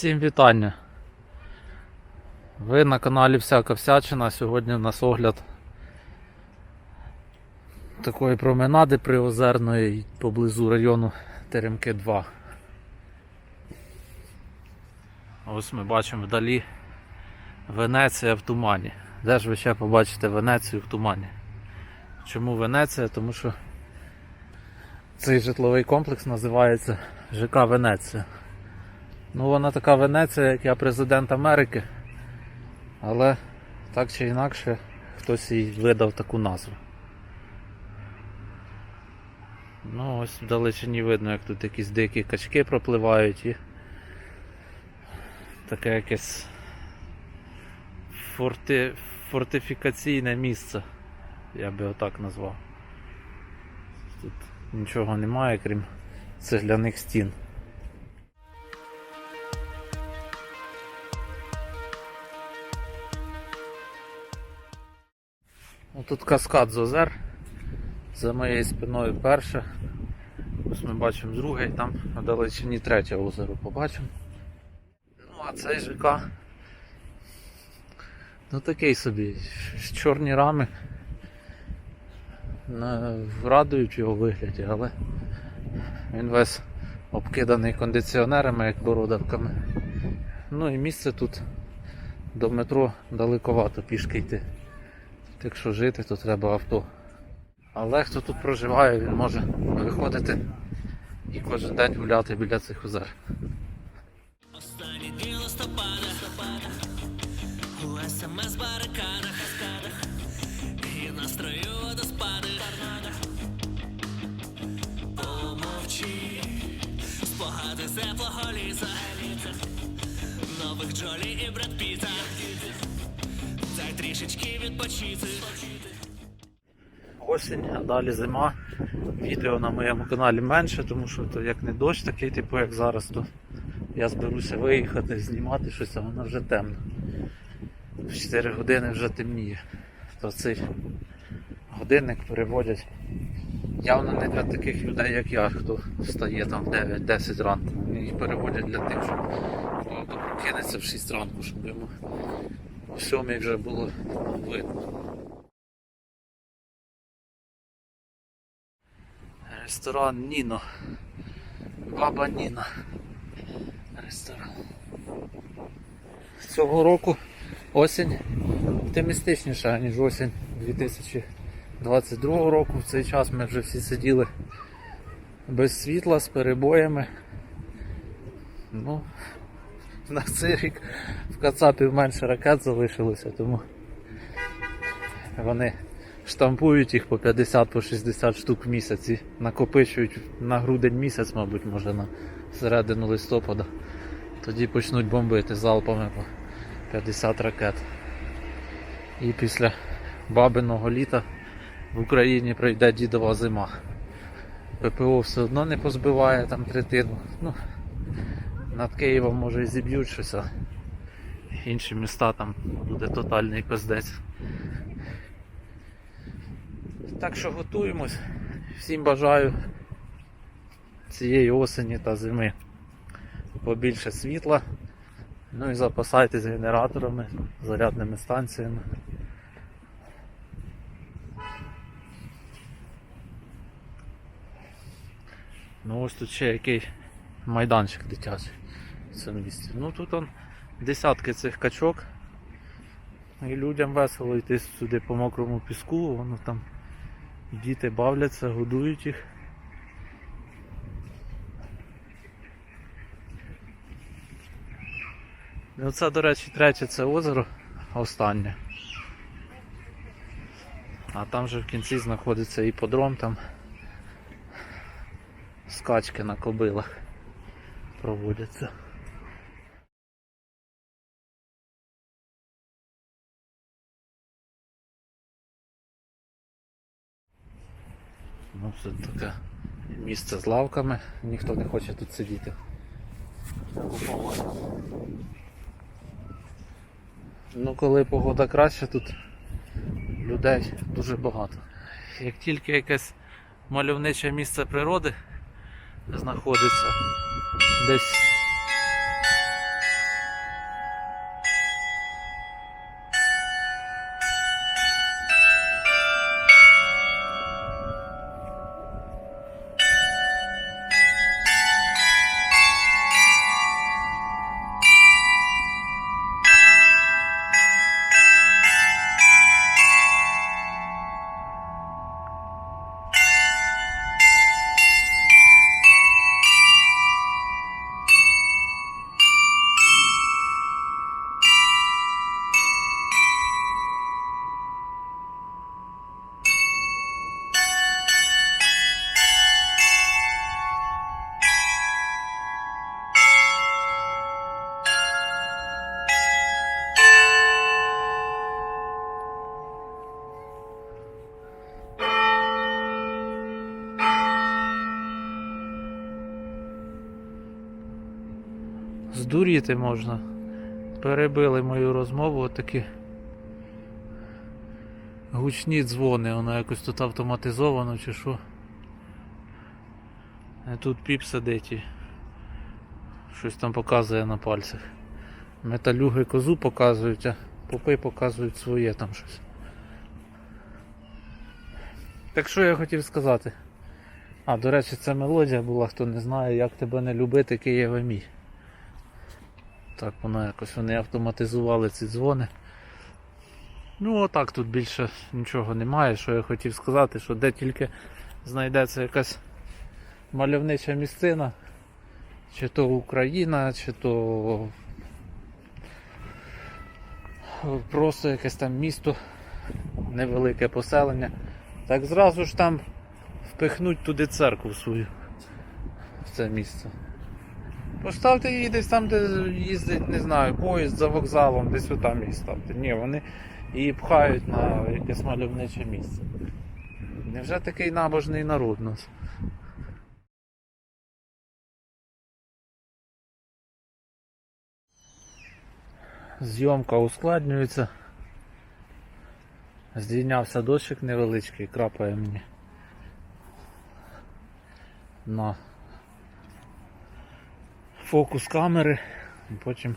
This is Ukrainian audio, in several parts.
Всім вітання. Ви на каналі Всяка Всячина. Сьогодні у нас огляд такої променади приозерної поблизу району Теремки 2. Ось ми бачимо вдалі Венеція в тумані. Де ж ви ще побачите Венецію в тумані? Чому Венеція? Тому що цей житловий комплекс називається ЖК Венеція. Ну, вона така Венеція, як я президент Америки. Але так чи інакше хтось їй видав таку назву. Ну, ось в далечині видно, як тут якісь дикі качки пропливають і таке якесь форти... фортифікаційне місце, я би отак назвав. Тут нічого немає, крім цегляних стін. Тут каскад з озер. За моєю спиною перше. Ось ми бачимо друге і там на далечині третє озеро побачимо. Ну а цей ЖК. Ну такий собі. Чорні рами. Радують його вигляді, але він весь обкиданий кондиціонерами, як бородавками. Ну і місце тут до метро далековато пішки йти. Якщо жити, то треба авто. Але хто тут проживає, він може виходити і кожен день гуляти біля цих озер. Останні дні листопада У смс барикадах І настрою водоспади Помовчи Спогади теплого ліса Нових Джолі і Бред Піта трішечки відпочити Осінь, а далі зима. Відео на моєму каналі менше, тому що то як не дощ, такий типу як зараз, то я зберуся виїхати, знімати щось, а воно вже темно. В 4 години вже темніє. То цей годинник переводять явно не для таких людей, як я, хто встає там в 9-10 ранку. Їх переводять для тих, хто прокинеться в 6 ранку, щоб йому 7 вже було видно. Ресторан Ніно. Баба Ніна. Ресторан. Цього року осінь оптимістичніша, ніж осінь 2022 року. В цей час ми вже всі сиділи без світла, з перебоями. Ну, на цей рік в Кацапів менше ракет залишилося, тому вони штампують їх по 50 по 60 штук в місяць і накопичують на грудень місяць, мабуть, може на середину листопада. Тоді почнуть бомбити залпами по 50 ракет. І після бабиного літа в Україні прийде дідова зима. ППО все одно не позбиває там третину. Ну, над Києвом може і зіб'ють щось, а інші міста там буде тотальний пиздець. Так що готуємось. Всім бажаю цієї осені та зими побільше світла. Ну і запасайтесь генераторами, зарядними станціями. Ну ось тут ще який майданчик дитячий цьому місці. Ну тут он десятки цих качок. І людям весело йти сюди по мокрому піску, воно там Діти бавляться, годують їх. Оце, до речі, третє це озеро, останнє. А там же в кінці знаходиться іподром, там скачки на кобилах проводяться. Ну, це таке місце з лавками, ніхто не хоче тут сидіти. Ну, коли погода краща, тут людей дуже багато. Як тільки якесь мальовниче місце природи знаходиться десь здуріти можна. Перебили мою розмову отакі гучні дзвони, воно якось тут автоматизовано чи що. Тут піп сидить і щось там показує на пальцях. Металюги козу показують, а попи показують своє там щось. Так що я хотів сказати? А, до речі, це мелодія була, хто не знає, як тебе не любити, Києве мій. Так, воно якось вони автоматизували ці дзвони. Ну, отак тут більше нічого немає. Що я хотів сказати, що де тільки знайдеться якась мальовнича місцина, чи то Україна, чи то просто якесь там місто, невелике поселення. Так зразу ж там впихнуть туди церкву свою в це місце. Поставте її десь там, де їздить, не знаю, поїзд за вокзалом, десь отам її ставте. Ні, вони її пхають на якесь мальовниче місце. Невже такий набожний народ у нас? Зйомка ускладнюється. Здійнявся дощик невеличкий, крапає мені на фокус камери, потім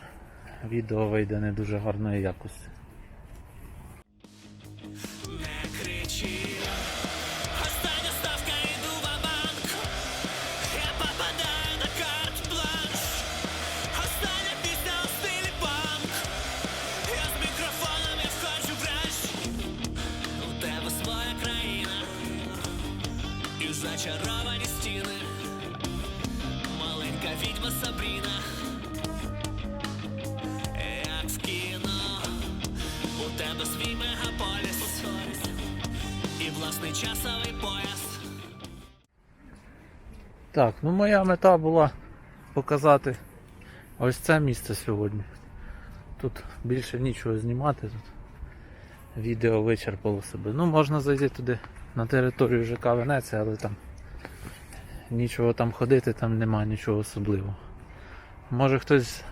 відео вийде не дуже гарної якості. Так, ну моя мета була показати ось це місце сьогодні. Тут більше нічого знімати. Тут відео вичерпало себе. Ну, можна зайти туди на територію ЖК Венеція, але там нічого там ходити, там нема нічого особливого. Може хтось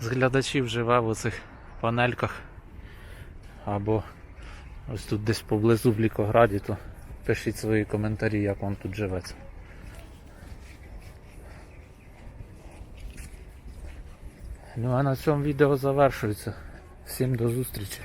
з глядачів живе в оцих панельках або ось тут десь поблизу в Лікограді, то пишіть свої коментарі, як вам тут живеться. Ну а на цьому відео завершується. Всім до зустрічі.